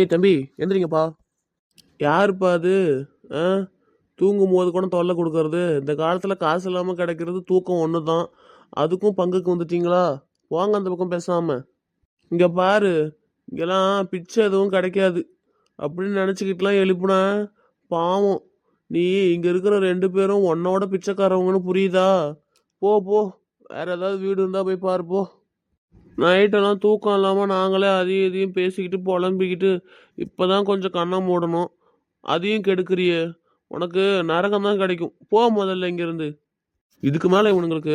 ஏய் தம்பி எந்திரிங்கப்பா. யாருப்பா அது? ஆ? தூங்கும் போது கூட தொல்லை கொடுக்கறது. இந்த காலத்தில் காசு இல்லாமல் கிடைக்கிறது தூக்கம் ஒன்று தான் அதுக்கும் பங்குக்கு வந்துட்டீங்களா? வாங்க அந்த பக்கம் பேசாமல் இங்கே பாரு இங்கெல்லாம் பிச்சை எதுவும் கிடைக்காது. அப்படின்னு நினச்சிக்கிட்டுலாம் எழுப்புனா பாவம். நீ இங்கே இருக்கிற ரெண்டு பேரும் உன்னோட பிச்சைக்காரவங்கன்னு புரியுதா? போ போ. வேறு ஏதாவது வீடு இருந்தால் போய் பாருப்போ நைட்டெல்லாம் தூக்கம் இல்லாமல் நாங்களே அதையும் இதையும் பேசிக்கிட்டு புலம்பிக்கிட்டு இப்போ தான் கொஞ்சம் கண்ணை மூடணும். அதையும் கெடுக்கிறியே. உனக்கு நரகம் தான் கிடைக்கும். போ முதல்ல இங்கேருந்து. இதுக்கு மேலே இவனுங்களுக்கு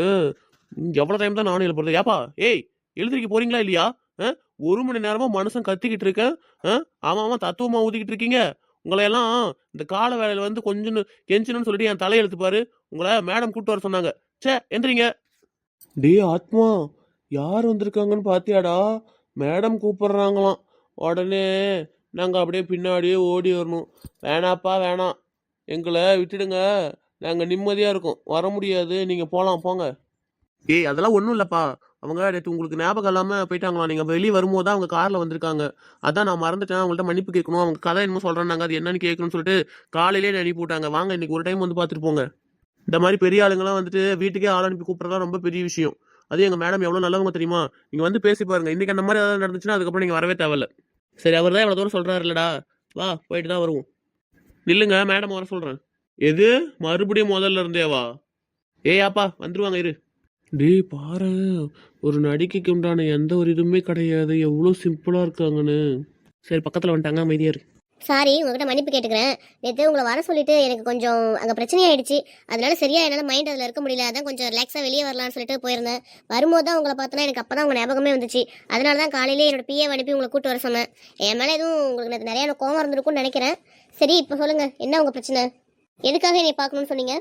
எவ்வளோ டைம் தான் நானும் எழுப்புறது? ஏப்பா ஏய் எழுதிரிக்க போறீங்களா இல்லையா? ஆ? ஒரு மணி நேரமா மனுஷன் கத்திக்கிட்டு இருக்கேன். ஆ? ஆமாம் தத்துவமாக ஊதிக்கிட்டு இருக்கீங்க. உங்களை எல்லாம் இந்த கால வேலையில் வந்து கொஞ்சம் கெஞ்சினு சொல்லிட்டு என் தலையெழுத்து பாரு உங்களை மேடம் கூட்டு வர சொன்னாங்க. சே எந்திரிங்க. டே ஆத்மா யார் வந்திருக்காங்கன்னு பார்த்தியாடா மேடம் கூப்பிடுறாங்களாம். உடனே நாங்கள் அப்படியே பின்னாடியே ஓடி வரணும். வேணாப்பா வேணாம். எங்களை விட்டுடுங்க. நாங்கள் நிம்மதியாக இருக்கோம். வர முடியாது. நீங்கள் போகலாம் போங்க. ஏய் அதெல்லாம் ஒன்றும் இல்லைப்பா. அவங்க நேற்று உங்களுக்கு ஞாபகம் இல்லாமல் போயிட்டாங்களாம். நீங்கள் வெளியே வரும்போது தான் அவங்க காரில் வந்திருக்காங்க. அதான் நான் மறந்துட்டேன். அவங்கள்ட்ட மன்னிப்பு கேட்கணும். அவங்க கதை என்னமோ சொல்கிறேன்னாங்க அது என்னன்னு கேட்கணும்னு சொல்லிட்டு காலையிலே அனுப்பி விட்டாங்க. வாங்க இன்னைக்கு ஒரு டைம் வந்து பார்த்துட்டு போங்க. இந்த மாதிரி பெரிய ஆளுங்கெல்லாம் வந்துட்டு வீட்டுக்கே ஆள் அனுப்பி கூப்பிட்றதா ரொம்ப பெரிய விஷயம். அது எங்கள் மேடம் எவ்வளோ நல்லவங்க தெரியுமா? நீங்கள் வந்து பேசி பாருங்க. இன்றைக்கி அந்த மாதிரி ஏதாவது நடந்துச்சுன்னா அதுக்கப்புறம் நீங்கள் வரவே தேவையில்ல. சரி அவர் தான் இவ்வளோ தூரம் சொல்கிறாரு இல்லடா வா போயிட்டு தான் வருவோம். நில்லுங்க மேடம் வர சொல்கிறேன் எது? மறுபடியும் முதல்ல இருந்தேவா ஏய் அப்பா வந்துருவாங்க இரு. டேய் பாரு. ஒரு நடிக்கைக்கு உண்டான எந்த ஒரு இதுவுமே கிடையாது. எவ்வளோ சிம்பிளாக இருக்காங்கன்னு. சரி பக்கத்தில் வந்துட்டாங்க அமைதியாக இருக்கு சாரி உங்ககிட்ட மன்னிப்பு கேட்டுக்கிறேன். நேற்று உங்களை வர சொல்லிட்டு எனக்கு கொஞ்சம் அங்கே பிரச்சனையாயிடுச்சு. அதனால சரியா என்னால் மைண்ட் அதில் இருக்க முடியல. அதான் கொஞ்சம் ரிலாக்ஸாக வெளியே வரலாம்னு சொல்லிட்டு போயிருந்தேன். வரும்போது தான் உங்களை பார்த்தோன்னா எனக்கு அப்போ தான் உங்கள் ஞாபகமே வந்துச்சு. அதனால தான் காலையிலே என்னோட பிஏ அனுப்பி உங்களை கூட்டு வர சொன்னேன். என் மேலே எதுவும் உங்களுக்கு நேற்று நிறைய கோவம் இருந்திருக்கும்னு நினைக்கிறேன். சரி இப்போ சொல்லுங்கள் என்ன உங்கள் பிரச்சனை? எதுக்காக என்னை பார்க்கணும்னு சொன்னீங்க?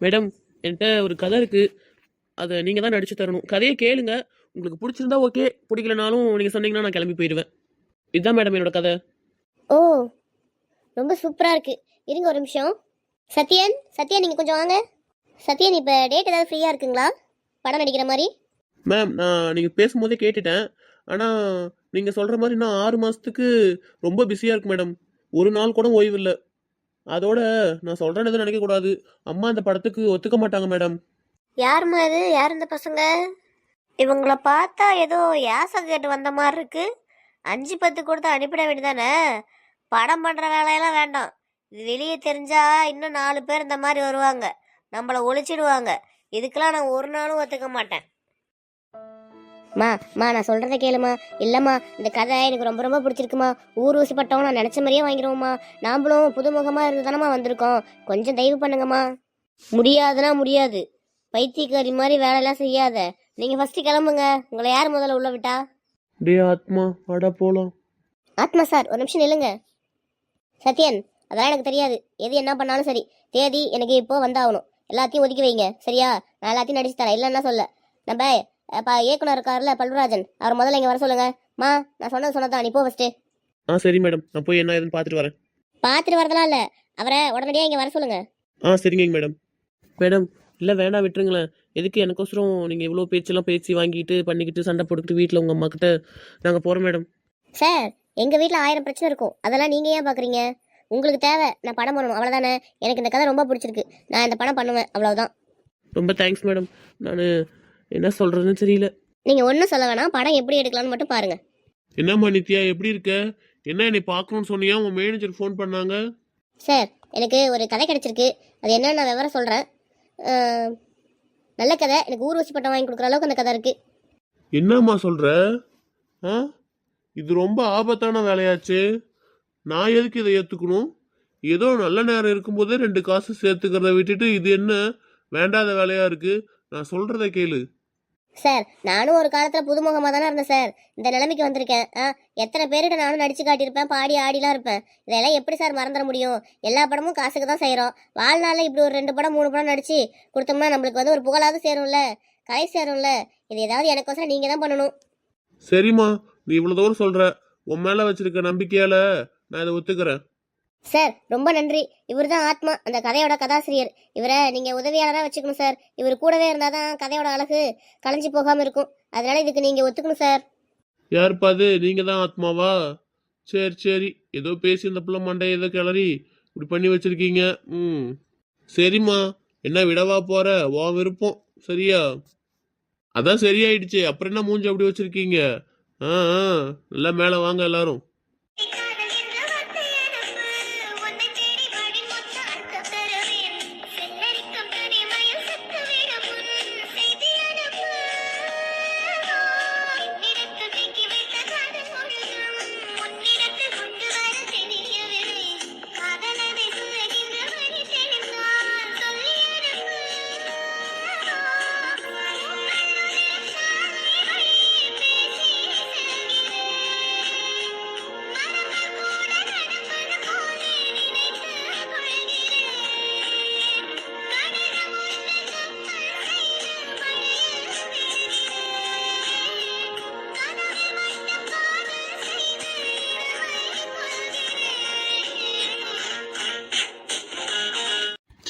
மேடம் என்கிட்ட ஒரு கதை இருக்கு. அதை நீங்கள் தான் நடிச்சு தரணும். கதையை கேளுங்க. உங்களுக்கு பிடிச்சிருந்தா ஓகே பிடிக்கலனாலும் நீங்கள் சொன்னீங்கன்னா நான் கிளம்பி போயிடுவேன். இதுதான் மேடம் என்னோட கதை. ஓ ரொம்ப சூப்பராக இருக்கு. இருங்க ஒரு நிமிஷம். சத்யன் சத்யன் நீங்கள் கொஞ்சம் வாங்க. சத்யன் இப்போ டேட் ஏதாவது ஃப்ரீயாக இருக்குங்களா? படம் நடிக்கிற மாதிரி? மேம் நான் நீங்கள் பேசும்போதே கேட்டுட்டேன். ஆனால் நீங்கள் சொல்கிற மாதிரி இன்னும் ஆறு மாதத்துக்கு ரொம்ப பிஸியாக இருக்கு மேடம் ஒரு நாள் கூட ஓய்வு இல்லை அதோட நான் சொல்கிறேன்னு எதுவும் நினைக்கக்கூடாது அம்மா இந்த படத்துக்கு ஒத்துக்க மாட்டாங்க மேடம் யாரும்மா இது? யார் இந்த பசங்க? இவங்கள பார்த்தா ஏதோ யாசம் கேட்டு வந்த மாதிரி இருக்கு. அஞ்சு பத்து கொடுத்து அனுப்பிட வேண்டியதானே படம் பண்ணுற வேலையெல்லாம் வேண்டாம். இது வெளியே தெரிஞ்சா இன்னும் நாலு பேர் இந்த மாதிரி வருவாங்க. நம்மளை ஒழிச்சிடுவாங்க. இதுக்கெல்லாம் நான் ஒரு நாளும் ஒத்துக்க மாட்டேன். மா மா நான் சொல்றத கேளுமா. இல்லம்மா இந்த கதை எனக்கு ரொம்ப ரொம்ப பிடிச்சிருக்குமா. ஊர் ஊசி பட்டவங்க நான் நினைச்ச மாதிரியே வாங்கிடுவோம்மா. நாமளும் புதுமுகமா இருந்து தானம்மா வந்திருக்கோம். கொஞ்சம் தயவு பண்ணுங்கம்மா. முடியாதுன்னா முடியாது. பைத்தியக்காரி மாதிரி வேலையெல்லாம் செய்யாத. நீங்க ஃபர்ஸ்ட் கிளம்புங்க. உங்களை யார் முதல்ல உள்ள விட்டா? டே ஆத்மா அட போலாம். ஆத்மா சார் ஒரு நிமிஷம் நில்லுங்க. சத்யன் அதெல்லாம் எனக்கு தெரியாது. எது என்ன பண்ணாலும் சரி. தேதி எனக்கு இப்போ வந்தாகணும். எல்லாத்தையும் ஒதுக்கி வைங்க. சரியா? நான் எல்லாத்தையும் நடிச்சு தரேன். இல்லைன்னா சொல்ல. நம்ம அப்பா இயக்குனர் இருக்காருல்ல பல்வராஜன். அவர் முதல்ல இங்கே வர சொல்லுங்க. மா நான் சொன்னது சொன்னதான் நீ போ ஃபஸ்ட்டு ஆ சரி மேடம். நான் போய் என்ன ஏதுன்னு பார்த்துட்டு வரேன். பார்த்துட்டு வரதெல்லாம் இல்லை. அவரை உடனடியாக இங்கே வர சொல்லுங்க. ஆ சரிங்க மேடம். மேடம் இல்லை வேண்டாம் விட்டுருங்களேன். எதுக்கு எனக்கோசரம் நீங்கள் இவ்வளோ பேச்செல்லாம் பேசி வாங்கிட்டு பண்ணிக்கிட்டு சண்டை போட்டுக்கிட்டு வீட்டில் உங்கள் அம்மா கிட்ட நாங்கள் போகிறோம் மேடம். சார் எங்கள் வீட்டில் ஆயிரம் பிரச்சனை இருக்கும். அதெல்லாம் நீங்கள் ஏன் பார்க்குறீங்க உங்களுக்கு தேவை. நான் படம் பண்ணணும் அவ்வளோதானே எனக்கு இந்த கதை ரொம்ப பிடிச்சிருக்கு. நான் இந்த படம் பண்ணுவேன். அவ்வளவுதான். ரொம்ப தேங்க்ஸ் மேடம் நான் என்ன சொல்கிறதுன்னு தெரியல. நீங்கள் ஒன்றும் சொல்ல வேணாம். படம் எப்படி எடுக்கலாம்னு மட்டும் பாருங்க. என்னம்மா நித்யா? எப்படி இருக்க? என்ன என்னை பார்க்கணும்னு சொன்னியா? உன் மேனேஜர் ஃபோன் பண்ணாங்க. சார் எனக்கு ஒரு கதை கிடைச்சிருக்கு. அது என்னன்னு நான் விவரம் சொல்கிறேன் நல்ல கதை. எனக்கு ஊர்வசி பட்டம் வாங்கி கொடுக்குற அளவுக்கு அந்த கதை இருக்குது என்னம்மா சொல்கிற ஆ? இது ரொம்ப ஆபத்தான வேலையாச்சு. நான் எதுக்கு இதை ஏற்றுக்கணும் ஏதோ நல்ல நேரம் இருக்கும்போதே ரெண்டு காசு சேர்த்துக்கிறத விட்டுட்டு இது என்ன வேண்டாத வேலையா இருக்கு? நான் சொல்கிறத கேளு. சார் நானும் ஒரு காலத்தில் புதுமுகமாக தானே இருந்தேன் சார். இந்த நிலைமைக்கு வந்திருக்கேன். ஆ எத்தனை பேர்கிட்ட நானும் நடிச்சு காட்டியிருப்பேன் பாடி ஆடிலாம் இருப்பேன். இதெல்லாம் எப்படி சார் மறந்துட முடியும்? எல்லா படமும் காசுக்கு தான் செய்கிறோம் வாழ்நாளில் இப்படி ஒரு ரெண்டு படம் மூணு படம் நடிச்சு கொடுத்தோம்னா நம்மளுக்கு வந்து ஒரு புகழாவது சேரும்ல. கலை சேரும்ல. இது ஏதாவது எனக்கோசரம் நீங்கள் தான் பண்ணணும். சரிம்மா. நீ இவ்வளோ தூரம் சொல்ற? உன் மேலே வச்சிருக்க நம்பிக்கையால நான் இதை ஒத்துக்கிறேன். சார் ரொம்ப நன்றி. இவர் தான் ஆத்மா அந்த கதையோட கதாசிரியர். இவரை நீங்கள் உதவியாளராக வச்சுக்கணும் சார். இவர் கூடவே இருந்தால் தான் கதையோட அழகு கலைஞ்சு போகாமல் இருக்கும். அதனால இதுக்கு நீங்கள் ஒத்துக்கணும் சார். யாருப்பா அது? நீங்கள் தான் ஆத்மாவா? சரி சரி. ஏதோ பேசி இந்த பிள்ளை மண்டை ஏதோ கிளறி இப்படி பண்ணி வச்சிருக்கீங்க. ம். சரிம்மா. என்ன விடவா போற? உன் விருப்பம். சரியா? அதான் சரியாயிடுச்சு. அப்புறம் என்ன மூஞ்சி அப்படி வச்சிருக்கீங்க? ஆ ஆ. எல்லாம் மேலே வாங்க எல்லாரும்.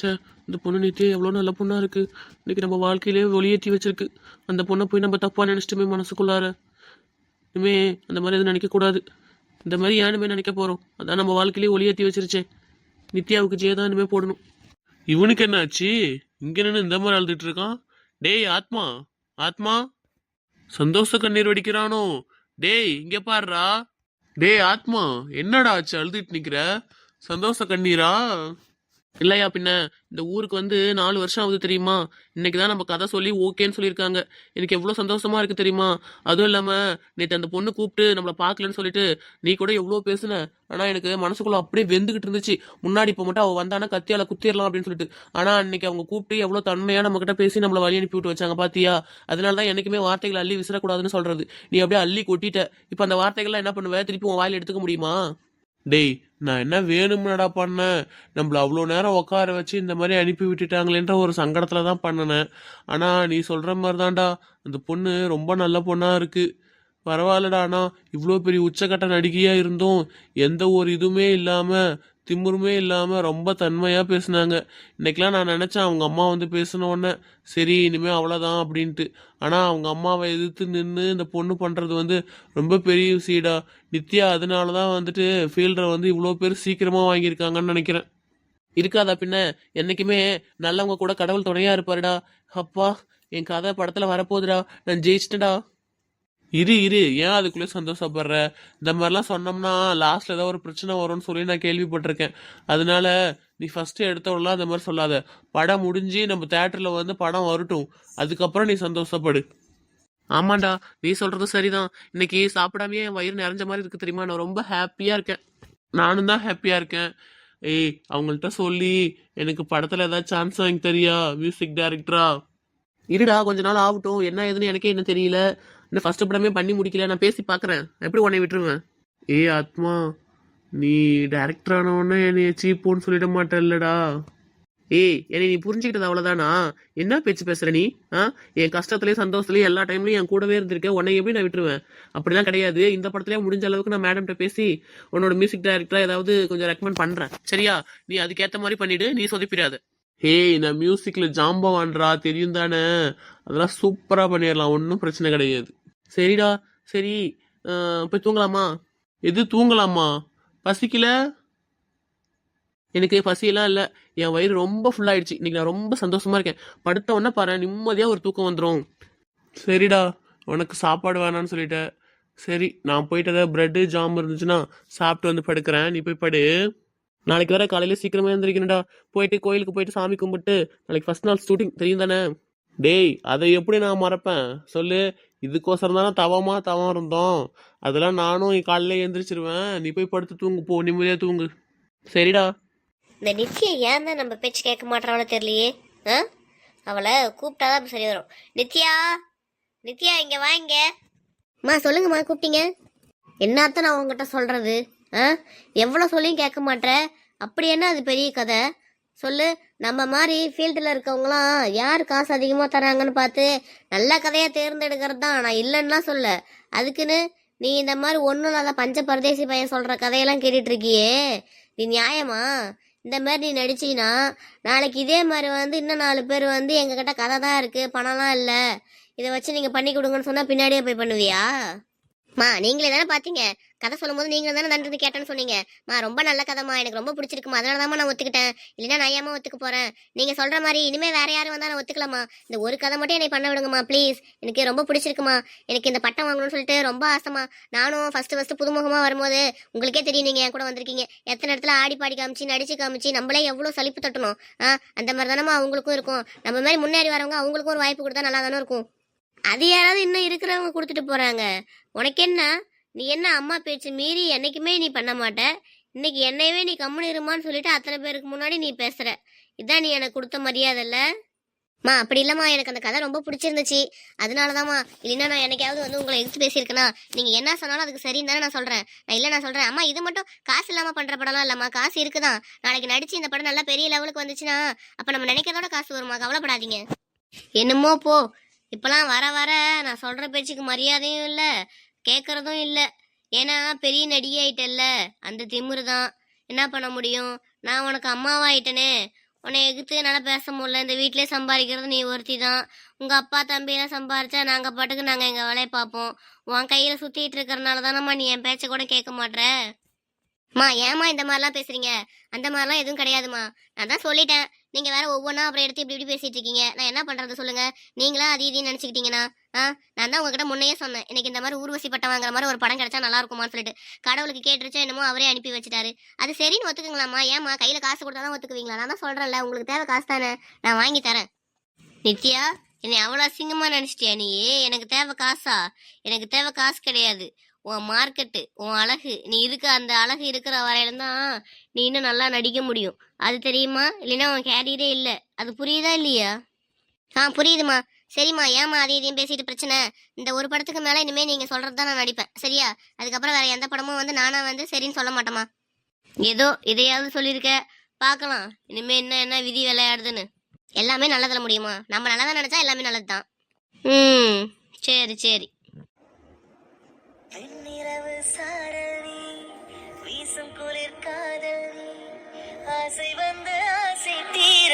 ச்சே இந்த பொண்ணு நேற்று எவ்வளோ நல்ல பொண்ணாக இருக்குது இன்னைக்கு நம்ம வாழ்க்கையிலே ஒளியேற்றி வச்சிருக்கு. அந்த பொண்ணை போய் நம்ம தப்பாக நினச்சிட்டுமே மனசுக்குள்ளார. இனிமே அந்த மாதிரி எதுவும் நினைக்கக்கூடாது இந்த மாதிரி யானுமே நினைக்க போகிறோம் அதான் நம்ம வாழ்க்கையிலே ஒளியேற்றி வச்சிருச்சே. நித்யாவுக்கு ஜெய தான் இனிமேல் போடணும். இவனுக்கு என்ன ஆச்சு? இங்கே நின்று இந்த மாதிரி அழுதுட்டு இருக்கான். டேய் ஆத்மா. ஆத்மா. சந்தோஷ கண்ணீர் வடிக்கிறானோ? டேய் இங்கே பாருடா. டேய் ஆத்மா. என்னடா ஆச்சு? அழுதுட்டு நிற்கிற சந்தோஷ கண்ணீரா? இல்லையா பின்ன? இந்த ஊருக்கு வந்து நாலு வருஷம் ஆகுது தெரியுமா? இன்னைக்கு தான் நம்ம கதை சொல்லி ஓகேன்னு சொல்லியிருக்காங்க. எனக்கு எவ்வளோ சந்தோஷமா இருக்கு தெரியுமா? அதுவும் இல்லாமல் நேற்று அந்த பொண்ணு கூப்பிட்டு நம்மளை பார்க்கலன்னு சொல்லிட்டு நீ கூட எவ்வளோ பேசுன? ஆனால் எனக்கு மனசுக்குள்ள அப்படியே வெந்துகிட்டு இருந்துச்சு. முன்னாடி இப்போ மட்டும் அவள் வந்தானா கத்தியால குத்திடலாம் அப்படின்னு சொல்லிட்டு. ஆனால் அன்னைக்கு அவங்க கூப்பிட்டு எவ்வளோ தன்மையாக நம்ம கிட்ட பேசி நம்மளை வழி அனுப்பி விட்டு வச்சாங்க பாத்தியா? அதனால தான் என்னைக்குமே வார்த்தைகள் அள்ளி விசிறக்கூடாதுன்னு சொல்றது. நீ அப்படியே அள்ளி கொட்டிட்ட. இப்போ அந்த வார்த்தைகள்லாம் என்ன பண்ணுவ? திருப்பி உன் வாயில எடுத்துக்க முடியுமா? டேய் நான் என்ன வேணும்னடா பண்ணேன்? நம்மள அவ்வளோ நேரம் உட்கார வச்சு இந்த மாதிரி அனுப்பி விட்டுட்டாங்களேன்ற ஒரு சங்கடத்தில் தான் பண்ணினேன் ஆனால் நீ சொல்கிற மாதிரி தான்டா அந்த பொண்ணு ரொம்ப நல்ல பொண்ணாக இருக்குது பரவாயில்லடா அண்ணா. இவ்வளோ பெரிய உச்சக்கட்ட நடிகையாக இருந்தும். எந்த ஒரு இதுவுமே இல்லாமல் திமுருமே இல்லாமல் ரொம்ப தன்மையாக பேசினாங்க. இன்றைக்கெலாம் நான் நினச்சேன் அவங்க அம்மா வந்து பேசின உடனே சரி இனிமேல் அவ்வளோதான் அப்படின்ட்டு. ஆனால் அவங்க அம்மாவை எதிர்த்து நின்று இந்த பொண்ணு பண்ணுறது வந்து ரொம்ப பெரிய விஷயடா நித்யா அதனால தான் வந்துட்டு ஃபீல்டரை வந்து இவ்வளோ பேர் சீக்கிரமாக வாங்கியிருக்காங்கன்னு நினைக்கிறேன். இருக்காதா பின்ன? என்னைக்குமே நல்லவங்க கூட கடவுள் துணையாக இருப்பாருடா. அப்பா என் கதை படத்தில் வரப்போகுதுடா. நான் ஜெயிச்சிட்டேடா இரு இரு. ஏன் அதுக்குள்ளே சந்தோஷப்படுற? இந்த மாதிரிலாம் சொன்னோம்னா லாஸ்ட்ல ஏதோ ஒரு பிரச்சனை வரும்னு சொல்லி நான் கேள்விப்பட்டிருக்கேன். அதனால நீ ஃபஸ்ட்டு எடுத்தவெல்லாம் அந்த மாதிரி சொல்லாத. படம் முடிஞ்சு நம்ம தேட்டரில் வந்து படம் வரட்டும். அதுக்கப்புறம் நீ சந்தோஷப்படு. ஆமாண்டா நீ சொல்றது சரிதான். இன்னைக்கு சாப்பிடாமயே என் வயிறு நிறைஞ்ச மாதிரி இருக்கு தெரியுமா? நான் ரொம்ப ஹாப்பியாக இருக்கேன். நானும் தான் ஹாப்பியாக இருக்கேன். ஏய் அவங்கள்ட்ட சொல்லி எனக்கு படத்தில் ஏதாவது சான்ஸ் வாங்கி தெரியா? மியூசிக் டைரக்டரா இருடா கொஞ்ச நாள் ஆகட்டும். என்ன ஏதுன்னு எனக்கே என்ன தெரியல. இன்னும் ஃபர்ஸ்ட் படமே பண்ணி முடிக்கல நான் பேசி பார்க்குறேன் எப்படி உன்னை விட்டுருவேன் ஏய் ஆத்மா நீ டேரக்டர் ஆன உடனே என்னைய சீப்போன்னு சொல்லிட மாட்டேல்லடா. ஏய் என்னை நீ புரிஞ்சுக்கிட்டது அவ்வளோதானா என்ன பேச்சு பேசுற நீ? ஆ? என் கஷ்டத்துலயும் சந்தோஷத்துலயும் எல்லா டைம்லயும் என் கூடவே இருந்திருக்கேன் உன்னை எப்படி நான் விட்டுருவேன்? அப்படிலாம் கிடையாது. இந்த படத்துலயே முடிஞ்ச அளவுக்கு நான் மேடம்கிட்ட பேசி உன்னோட மியூசிக் டைரக்டரா ஏதாவது கொஞ்சம் ரெக்கமெண்ட் பண்றேன். சரியா? நீ அதுக்கேற்ற மாதிரி பண்ணிடு நீ சொதிப்பிடாது. ஹே நான் மியூசிக்ல ஜாம்பவான்றா தெரியும் தானே அதெல்லாம் சூப்பரா பண்ணிடலாம் ஒன்றும் பிரச்சனை கிடையாது. சரிடா சரி போய் தூங்கலாமா? எது தூங்கலாமா? பசிக்கல? எனக்கு பசியெல்லாம் இல்லை. என் வயிறு ரொம்ப ஃபுல்லாயிடுச்சு இன்னைக்கு நான் ரொம்ப சந்தோஷமா இருக்கேன். படுத்த உடனே பாரு நிம்மதியாக ஒரு தூக்கம் வந்துடும் சரிடா உனக்கு சாப்பாடு வேணான்னு சொல்லிட்டேன் சரி நான் போயிட்டு ஏதாவது ப்ரெட்டு ஜாம் இருந்துச்சுன்னா சாப்பிட்டு வந்து படுக்கிறேன். நீ போய் படு. நாளைக்கு வேற காலையில சீக்கிரமே எழுந்திரிக்கணும்டா. போயிட்டு கோயிலுக்கு போயிட்டு சாமி கும்பிட்டு நாளைக்கு ஃபர்ஸ்ட் நாள் ஷூட்டிங் தெரியும் தானே? டேய் அதை எப்படி நான் மறப்பேன்? சொல்லு. இதுக்கோசரம் தானே தவமாக தவம் இருந்தோம். அதெல்லாம் நானும் காலையில் எழுந்திரிச்சிருவேன் நீ போய் படுத்து தூங்கு போ நிம்மதியாக தூங்கு. சரிடா. இந்த நித்யா ஏன் தான் நம்ம பேச்சு கேட்க மாட்டாளோ தெரியலையே. ஆ? அவளை கூப்பிட்டாதான் சரி வரும். நித்யா நித்யா இங்கே வாங்க அம்மா சொல்லுங்கம்மா கூப்பிட்டீங்க. என்னத்த நான் உங்ககிட்ட சொல்கிறது ஆ? எவ்வளோ சொல்லியும் கேட்க மாட்ற அப்படி என்ன அது பெரிய கதை? சொல்லு நம்ம மாதிரி ஃபீல்டில் இருக்கவங்களாம் யார் காசு அதிகமாக தராங்கன்னு பார்த்து நல்ல கதையாக தேர்ந்தெடுக்கிறது தான் நான் இல்லைன்னா சொல்ல. அதுக்குன்னு நீ இந்த மாதிரி ஒன்றும் இல்லாத பஞ்ச பரதேசி பையன் சொல்கிற கதையெல்லாம் கேட்டுட்ருக்கியே நீ நியாயமா? இந்த மாதிரி நீ நடிச்சீன்னா நாளைக்கு இதே மாதிரி வந்து இன்னும் நாலு பேர் வந்து எங்ககிட்ட கதை தான் இருக்குது பணம்லாம் இல்லை. இதை வச்சு நீங்கள் பண்ணி கொடுங்கன்னு சொன்னால் பின்னாடியே போய் பண்ணுவியா? மா நீங்களே தானே பார்த்தீங்க. கதை சொல்லும்போது நீங்களும் தானே நன்றி கேட்டேன்னு சொன்னீங்க. மா ரொம்ப நல்ல கதைமா எனக்கு ரொம்ப பிடிச்சிருக்குமா அதனால தான் நான் ஒத்துக்கிட்டேன். இல்லைன்னா நான் ஏமா ஒத்துக்க போகிறேன் நீங்கள் சொல்கிற மாதிரி இனிமே வேற யாரும் வந்தால் நான் ஒத்துக்கலாமா இந்த ஒரு கதை மட்டும் என்னை பண்ண விடுங்கம்மா ப்ளீஸ். எனக்கு ரொம்ப பிடிச்சிருக்குமா எனக்கு இந்த பட்டம் வாங்கணும்னு சொல்லிட்டு ரொம்ப ஆசைமா நானும் ஃபர்ஸ்ட் ஃபர்ஸ்ட் புதுமுகமாக வரும்போது உங்களுக்கே தெரியும். நீங்கள் என் கூட வந்திருக்கீங்க. எத்தனை இடத்துல ஆடி பாடி காமிச்சு நடிச்சு காமிச்சு நம்மளே எவ்வளோ சலிப்பு தட்டணும். ஆ அந்த மாதிரி தானம்மா அவங்களுக்கும் இருக்கும். நம்ம மாதிரி முன்னேறி வரவங்க அவங்களுக்கும் ஒரு வாய்ப்பு கொடுத்தா நல்லா தானே இருக்கும். அது யாராவது இன்னும் இருக்கிறவங்க கொடுத்துட்டு போறாங்க. உனக்கு என்ன நீ என்ன அம்மா பேச்சு மீறி என்னைக்குமே நீ பண்ண மாட்ட? இன்னைக்கு என்னையவே நீ கம்முனு இருமான்னு சொல்லிட்டு அத்தனை பேருக்கு முன்னாடி நீ பேசுற. இதான் நீ எனக்கு கொடுத்த மரியாதை மா அப்படி இல்லம்மா. எனக்கு அந்த கதை ரொம்ப பிடிச்சிருந்துச்சு. அதனாலதாம்மா. இல்லைன்னா நான் என்னைக்காவது வந்து உங்களை எடுத்து பேசியிருக்கேனா? நீங்க என்ன சொன்னாலும் அதுக்கு சரின்னு தானே நான் சொல்றேன். நான் இல்லை நான் சொல்றேன். அம்மா இது மட்டும் காசு இல்லாம பண்ற படம்லாம் இல்லம்மா. காசு இருக்குதான். நாளைக்கு நடிச்சு இந்த படம் நல்லா பெரிய லெவலுக்கு வந்துச்சுன்னா அப்ப நம்ம நினைக்கிறதோட காசு வருமா கவலைப்படாதீங்க. என்னமோ போ. இப்பெல்லாம் வர வர நான் சொல்ற பேச்சுக்கு மரியாதையும் இல்லை. கேட்குறதும் இல்லை. ஏன்னா பெரிய நடிகை ஆயிட்டல்ல அந்த திமிரு தான். என்ன பண்ண முடியும்? நான் உனக்கு அம்மாவாயிட்டனே. உன்னை எதிர்த்து என்னால் பேச முடியல. இந்த வீட்டிலே சம்பாதிக்கிறது நீ ஒருத்தி தான். உங்கள் அப்பா தம்பியெல்லாம் சம்பாரிச்சா நாங்கள் பாட்டுக்கு நாங்கள் எங்கள் வேலையை பார்ப்போம். உன் கையில் சுற்றிட்டு இருக்கிறனால தானம்மா நீ என் பேச்சை கூட கேட்க மாட்ற? மா ஏமா இந்த மாதிரிலாம் பேசுறீங்க? அந்த மாதிரிலாம் எதுவும் கிடையாதுமா. நான் தான் சொல்லிட்டேன். நீங்க வேற ஒவ்வொன்றா அப்புறம் எடுத்து இப்படி இப்படி பேசிட்டு இருக்கீங்க. நான் என்ன பண்றது சொல்லுங்க? நீங்களா அது இதுன்னு நினைச்சுக்கிட்டீங்கன்னா? ஆ நான் தான் உங்ககிட்ட முன்னையே சொன்னேன். எனக்கு இந்த மாதிரி ஊர்வசி பட்டம் வாங்குற மாதிரி ஒரு படம் கிடைச்சா நல்லா இருக்குமான்னு சொல்லிட்டு. கடவுளுக்கு கேட்டுருச்சா என்னமோ அவரே அனுப்பி வச்சுட்டாரு. அது சரின்னு ஒத்துக்குங்களாம்மா. ஏமா கையில காசு கொடுத்தா தான் ஒத்துக்குவீங்களா? நான் தான் சொல்றேன்ல உங்களுக்கு தேவை காசு தானே. நான் வாங்கி தரேன். நித்யா என்னை அவ்வளோ அசிங்கமா நினைச்சிட்டியா நீ எனக்கு தேவை காசா? எனக்கு தேவை காசு கிடையாது. உன் மார்க்கெட்டு உன் அழகு. நீ இருக்க அந்த அழகு இருக்கிற வரையில தான் நீ இன்னும் நல்லா நடிக்க முடியும். அது தெரியுமா? இல்லைன்னா உன் கேரியரே இல்லை. அது புரியுதா இல்லையா? ஆ புரியுதுமா. சரிம்மா ஏம்மா அதே இதையும் பேசிட்டு பிரச்சனை? இந்த ஒரு படத்துக்கு மேலே இனிமேல் நீங்கள் சொல்கிறது தான் நான் நடிப்பேன். சரியா? அதுக்கப்புறம் வேற எந்த படமும் வந்து நானாக வந்து சரின்னு சொல்ல மாட்டேமா ஏதோ இதையாவது சொல்லியிருக்க பார்க்கலாம் இனிமேல் என்ன என்ன விதி விளையாடுதுன்னு. எல்லாமே நல்லதுல முடியுமா? நம்ம நல்லதா நினச்சா எல்லாமே நல்லது தான் ம் சரி சரி. தென்னிரவு சாரணி வீசும் குளிர் காதலி ஆசை வந்து ஆசை தீர.